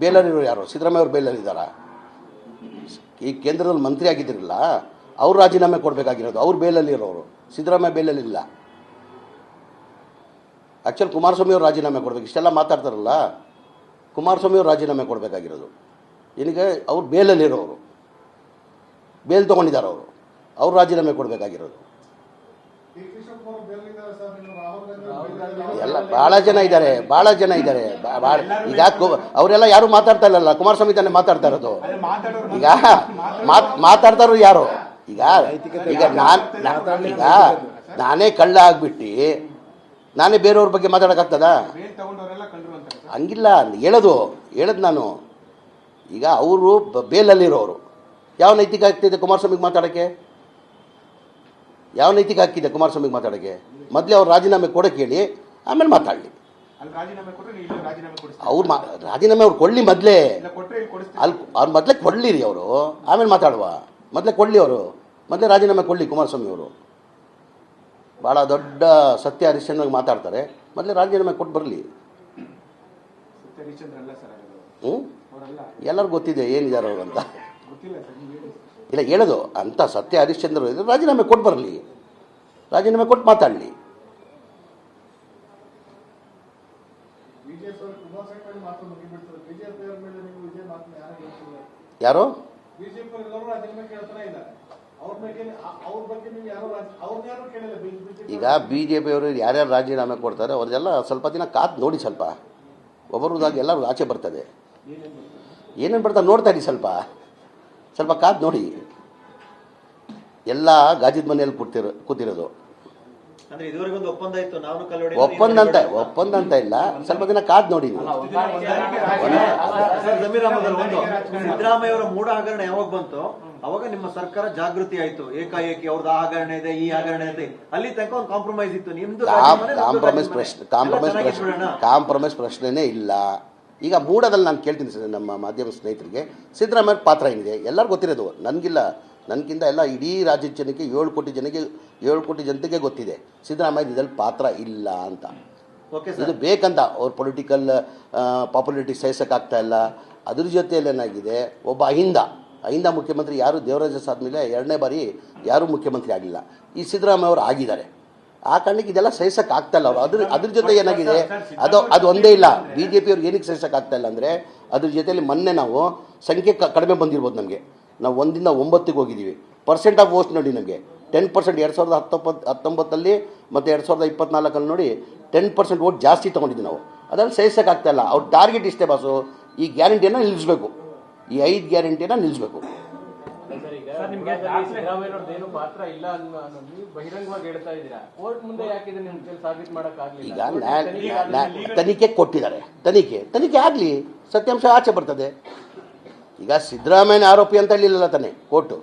ಬೇಲಲ್ಲಿರೋರು ಯಾರು? ಸಿದ್ದರಾಮಯ್ಯ ಅವರು ಬೇಲರಿದ್ದಾರ ಈ ಕೇಂದ್ರದಲ್ಲಿ ಮಂತ್ರಿ ಆಗಿದ್ದಿರಲ್ಲ, ಅವ್ರು ರಾಜೀನಾಮೆ ಕೊಡಬೇಕಾಗಿರೋದು, ಅವ್ರು ಬೇಲಲ್ಲಿರೋರು ಸಿದ್ದರಾಮಯ್ಯ ಬೇಲಲ್ಲಿಲ್ಲ ಆ್ಯಕ್ಚುಲಿ ಕುಮಾರಸ್ವಾಮಿ ಅವರು ರಾಜೀನಾಮೆ ಕೊಡಬೇಕು, ಇಷ್ಟೆಲ್ಲ ಮಾತಾಡ್ತಾರಲ್ಲ, ಕುಮಾರಸ್ವಾಮಿ ಅವರು ರಾಜೀನಾಮೆ ಕೊಡಬೇಕಾಗಿರೋದು. ಏನಿಗೆ ಅವ್ರು ಬೇಲಲ್ಲಿರೋರು ಬೇಲ್ ತೊಗೊಂಡಿದ್ದಾರೆ ಅವರು. ಅವ್ರು ರಾಜೀನಾಮೆ ಕೊಡಬೇಕಾಗಿರೋದು. ಎಲ್ಲ ಭಾಳ ಜನ ಇದ್ದಾರೆ. ಭಾಳ ಜನ ಇದ್ದಾರೆ. ಬಾ- ಭಾಳ ಈಗ ಅವರೆಲ್ಲ ಯಾರು ಮಾತಾಡ್ತಾ ಇಲ್ಲಲ್ಲ ಕುಮಾರಸ್ವಾಮಿ ತಾನೇ ಮಾತಾಡ್ತಾ ಇರೋದು. ಈಗ ಮಾತ್ ಮಾತಾಡ್ತಾರೋ ಯಾರು? ಈಗ ಈಗ ನಾನು ಈಗ ನಾನೇ ಕಳ್ಳ ಆಗ್ಬಿಟ್ಟು ನಾನೇ ಬೇರೆಯವ್ರ ಬಗ್ಗೆ ಮಾತಾಡೋಕ್ಕಾಗ್ತದ? ಹಂಗಿಲ್ಲ ಹೇಳೋದು ಹೇಳೋದು ನಾನು. ಈಗ ಅವರು ಬೇಲಲ್ಲಿರೋರು. ಯಾವ ನೈತಿಕ ಆಗ್ತಿದೆ ಕುಮಾರಸ್ವಾಮಿಗೆ ಮಾತಾಡೋಕ್ಕೆ? ಯಾವ ನೈತಿಕ ಹಾಕಿದೆ ಕುಮಾರಸ್ವಾಮಿಗೆ ಮಾತಾಡೋಕ್ಕೆ ಮೊದಲೇ ಅವ್ರು ರಾಜೀನಾಮೆ ಕೊಡೋಕೆ ಹೇಳಿ ಆಮೇಲೆ ಮಾತಾಡಲಿ. ಅವ್ರು ಮಾ ರಾಜೀನಾಮೆ ಅವ್ರು ಕೊಡಲಿ ಮೊದಲೇ. ಅಲ್ಲಿ ಅವ್ರು ಮೊದಲೇ ಕೊಡಲಿರಿ ಅವರು ಆಮೇಲೆ ಮಾತಾಡುವ. ಮೊದಲೇ ಕೊಡಲಿ ಅವರು. ಮೊದಲೇ ರಾಜೀನಾಮೆ ಕೊಡಲಿ ಕುಮಾರಸ್ವಾಮಿ ಅವರು. ಭಾಳ ದೊಡ್ಡ ಸತ್ಯ ಹರಿಶ್ಚಂದ್ರಿಗೆ ಮಾತಾಡ್ತಾರೆ. ಮೊದಲೇ ರಾಜೀನಾಮೆ ಕೊಟ್ಟು ಬರಲಿ. ಹ್ಞೂ ಎಲ್ಲರಿಗೂ ಗೊತ್ತಿದೆ ಏನಿದ್ದಾರೆ ಅವರು ಅಂತ ಇಲ್ಲ ಹೇಳೋದು. ಅಂಥ ಸತ್ಯ ಹರಿಶ್ಚಂದ್ರ ರಾಜೀನಾಮೆ ಕೊಟ್ಟು ಬರಲಿ. ರಾಜೀನಾಮೆ ಕೊಟ್ಟು ಮಾತಾಡಲಿ. ಯಾರು ಈಗ ಬಿ ಜೆ ಪಿಯವರು ಯಾರ್ಯಾರು ರಾಜೀನಾಮೆ ಕೊಡ್ತಾರೆ ಅವ್ರದ್ದೆಲ್ಲ ಸ್ವಲ್ಪ ದಿನ ಕಾದು ನೋಡಿ ಸ್ವಲ್ಪ. ಒಬ್ಬರದಾಗಿ ಎಲ್ಲರೂ ಆಚೆ ಬರ್ತದೆ. ಏನೇನು ಬರ್ತಾರೆ ನೋಡ್ತಾ ಇರಿ ಸ್ವಲ್ಪ. ಸ್ವಲ್ಪ ಕಾದು ನೋಡಿ. ಎಲ್ಲ ಗಾಜಿದ ಮನೆಯಲ್ಲಿ ಕೂತಿರೋ ಕೂತಿರೋದು. ಒಪ್ಪಂದ ಅಂತ ಒಪ್ಪಂದ. ಅಂತ ಇಲ್ಲ. ಸ್ವಲ್ಪ ದಿನ ಕಾದು ನೋಡಿ ನೀವು. ಸರ್ ಜಮೀರ್ ಒಂದು ಸಿದ್ದರಾಮಯ್ಯ ಅವರ ಮೂಢ ಹಗರಣ ಯಾವಾಗ ಬಂತು? ಅವಾಗ ನಿಮ್ಮ ಸರ್ಕಾರ ಜಾಗೃತಿ ಆಯ್ತು. ಏಕಾಏಕಿ ಅವ್ರದ್ದು ಆ ಹಗರಣ ಇದೆ ಈ ಹಗರಣ ಇದೆ. ಅಲ್ಲಿ ತನಕ ಒಂದು ಕಾಂಪ್ರಮೈಸ್ ಇತ್ತು. ನಿಮ್ದು ಕಾಂಪ್ರಮೈಸ್ ಪ್ರಶ್ನೆ ಕಾಂಪ್ರಮೈಸ್ ಪ್ರಶ್ನೆ ಕಾಂಪ್ರಮೈಸ್ ಪ್ರಶ್ನೆನೇ ಇಲ್ಲ. ಈಗ ಮೂಡದಲ್ಲಿ ನಾನು ಕೇಳ್ತೀನಿ ಸರ್ ನಮ್ಮ ಮಾಧ್ಯಮ ಸ್ನೇಹಿತರಿಗೆ. ಸಿದ್ದರಾಮಯ್ಯ ಪಾತ್ರ ಏನಿದೆ? ಎಲ್ಲರಿಗೂ ಗೊತ್ತಿರೋದು. ನನಗಿಲ್ಲ. ನನಗಿಂತ ಎಲ್ಲ ಇಡೀ ರಾಜ್ಯದ ಜನಕ್ಕೆ ಏಳು ಕೋಟಿ ಜನಕ್ಕೆ ಏಳು ಕೋಟಿ ಜನತೆಗೆ ಗೊತ್ತಿದೆ. ಸಿದ್ದರಾಮಯ್ಯ ಇದರಲ್ಲಿ ಪಾತ್ರ ಇಲ್ಲ ಅಂತ. ಓಕೆ ಇದು ಬೇಕಂತ. ಅವ್ರ ಪೊಲಿಟಿಕಲ್ ಪಾಪ್ಯುಲಾರಿಟಿ ಸಹಿಸೋಕ್ಕಾಗ್ತಾ ಇಲ್ಲ. ಅದ್ರ ಜೊತೆಯಲ್ಲಿ ಏನಾಗಿದೆ? ಒಬ್ಬ ಅಹಿಂದ. ಅಹಿಂದ ಮುಖ್ಯಮಂತ್ರಿ ಯಾರು? ದೇವರಾಜ ಆದಮೇಲೆ ಎರಡನೇ ಬಾರಿ ಯಾರೂ ಮುಖ್ಯಮಂತ್ರಿ ಆಗಿಲ್ಲ. ಈ ಸಿದ್ದರಾಮಯ್ಯ ಅವರು ಆಗಿದ್ದಾರೆ. ಆ ಕಾರಣಕ್ಕೆ ಇದೆಲ್ಲ ಸಹಿಸಕ್ಕೆ ಆಗ್ತಾ ಇಲ್ಲ. ಅವರು ಅದ್ರ ಅದ್ರ ಜೊತೆ ಏನಾಗಿದೆ? ಅದು ಅದು ಒಂದೇ ಇಲ್ಲ. ಬಿ ಜೆ ಪಿಯವ್ರಿಗೆ ಏನಕ್ಕೆ ಸಹಿಸಕ್ಕೆ ಆಗ್ತಾ ಇಲ್ಲ ಅಂದರೆ ಅದ್ರ ಜೊತೆಯಲ್ಲಿ ಮೊನ್ನೆ ನಾವು ಸಂಖ್ಯೆ ಕಡಿಮೆ ಬಂದಿರ್ಬೋದು ನಮಗೆ. ನಾವು ಒಂದಿಂದ ಒಂಬತ್ತಿಗೆ ಹೋಗಿದ್ದೀವಿ. ಪರ್ಸೆಂಟ್ ಆಫ್ ವೋಸ್ಟ್ ನೋಡಿ ನಮಗೆ. ಟೆನ್ ಪರ್ಸೆಂಟ್ ಎರಡು ಸಾವಿರದ ಹತ್ತೊಂಬತ್ತು ಹತ್ತೊಂಬತ್ತಲ್ಲಿ ಮತ್ತು ಎರಡು ಸಾವಿರದ ಇಪ್ಪತ್ನಾಲ್ಕಲ್ಲಿ ನೋಡಿ ಟೆನ್ ಪರ್ಸೆಂಟ್ ವೋಟ್ ಜಾಸ್ತಿ ತೊಗೊಂಡಿದ್ವಿ ನಾವು. ಅದನ್ನು ಸೇರಿಸೋಕ್ಕಾಗ್ತಾಯಿಲ್ಲ ಅವ್ರ ಟಾರ್ಗೆಟ್ ಇಷ್ಟೇ ಬಾಸು. ಈ ಗ್ಯಾರಂಟಿಯನ್ನು ನಿಲ್ಲಿಸಬೇಕು ಈ ಐದು ಗ್ಯಾರಂಟಿನ ನಿಲ್ಲಿಸಬೇಕು ಈಗ ತನಿಖೆ ಕೊಟ್ಟಿದ್ದಾರೆ. ತನಿಖೆ. ತನಿಖೆ ಆಗಲಿ. ಸತ್ಯಾಂಶ ಆಚೆ ಬರ್ತದೆ. ಈಗ ಸಿದ್ದರಾಮಯ್ಯನ ಆರೋಪಿ ಅಂತ ಹೇಳಿಲ್ಲಲ್ಲ ತಾನೆ ಕೋರ್ಟು.